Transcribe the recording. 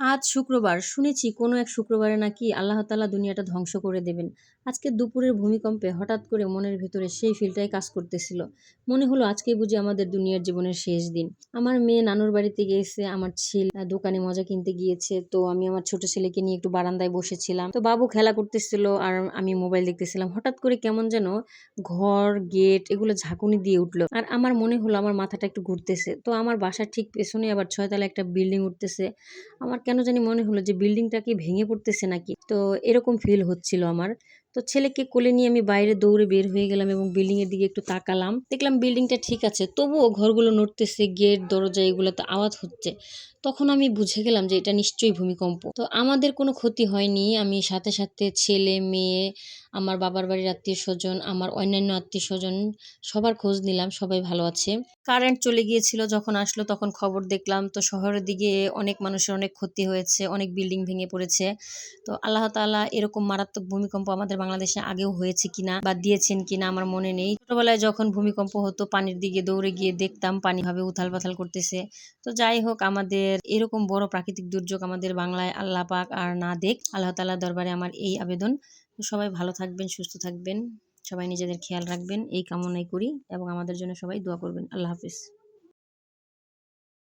আজ শুক্রবার, শুনেছি কোনো এক শুক্রবারে নাকি আল্লাহ তালা দুনিয়াটা ধ্বংস করে দেবেন। আজকে দুপুরের ভূমিকম্পে হঠাৎ করে মনের ভেতরে সেই ফিলটাই কাজ করতেছিল। মনে হলো আজকেই বুঝি আমাদের দুনিয়ার জীবনের শেষ দিন। আমার মেয়ে নানুর বাড়িতে গিয়েছে, আমার ছেলে দোকানে মজা কিনতে গিয়েছে, তো আমি আমার ছোট ছেলেকে নিয়ে একটু বারান্দায় বসেছিলাম। তো বাবু খেলা করতেছিল আর আমি মোবাইল দেখতেছিলাম। হঠাৎ করে কেমন যেন ঘর, গেট এগুলো ঝাঁকুনি দিয়ে উঠল। আর আমার মনে হলো আমার মাথাটা একটু ঘুরতেছে। তো আমার বাসার ঠিক পেছনে আবার ছয়তলা একটা বিল্ডিং উঠতেছে। আমার কেন জানি মনে হলো যে বিল্ডিংটা কি ভেঙে পড়তেছে নাকি? তো এরকম ফিল হচ্ছিল আমার। তো ছেলেকে কোলে নিয়ে আমি বাইরে দৌড়ে বের হয়ে গেলাম এবং বিল্ডিং এর দিকে একটু তাকালাম। দেখলাম বিল্ডিংটা ঠিক আছে, তবুও ঘরগুলো নড়তেছে, গেট, দরজা এগুলো তো আওয়াজ হচ্ছে। তখন আমি বুঝে গেলাম যে এটা নিশ্চয়ই ভূমিকম্প। তো আমাদের কোনো ক্ষতি হয়নি, আমি সাথে সাথে ছেলে, মেয়ে, আমার বাবার বাড়ির আত্মীয় স্বজন, আমার অন্যান্য আত্মীয় স্বজন, সবার খোঁজ নিলাম, সবাই ভালো আছে। কারেন্ট চলে গিয়েছিল, যখন আসলো তখন খবর দেখলাম, তো শহরের দিকে অনেক মানুষের অনেক ক্ষতি হয়েছে, অনেক বিল্ডিং ভেঙে পড়েছে। তো আল্লাহ তাআলা এরকম মারাত্মক ভূমিকম্প আমাদের বাংলাদেশে আগেও হয়েছে কিনা বা দিয়েছেন কিনা আমার মনে নেই। ছোটবেলায় যখন ভূমিকম্প হতো, পানির দিকে দৌড়ে গিয়ে দেখতাম পানি ভাবে উথাল পাথাল করতেছে। তো যাই হোক, আমাদের এরকম বড় প্রাকৃতিক দুর্যোগ আমাদের বাংলায় আল্লাহ পাক আর না দেখ, আল্লাহ তাআলার দরবারে আমার এই আবেদন। সবাই ভালো থাকবেন, সুস্থ থাকবেন, সবাই নিজেদের খেয়াল রাখবেন, এই কামনাই করি এবং আমাদের জন্য সবাই দোয়া করবেন। আল্লাহ হাফিজ।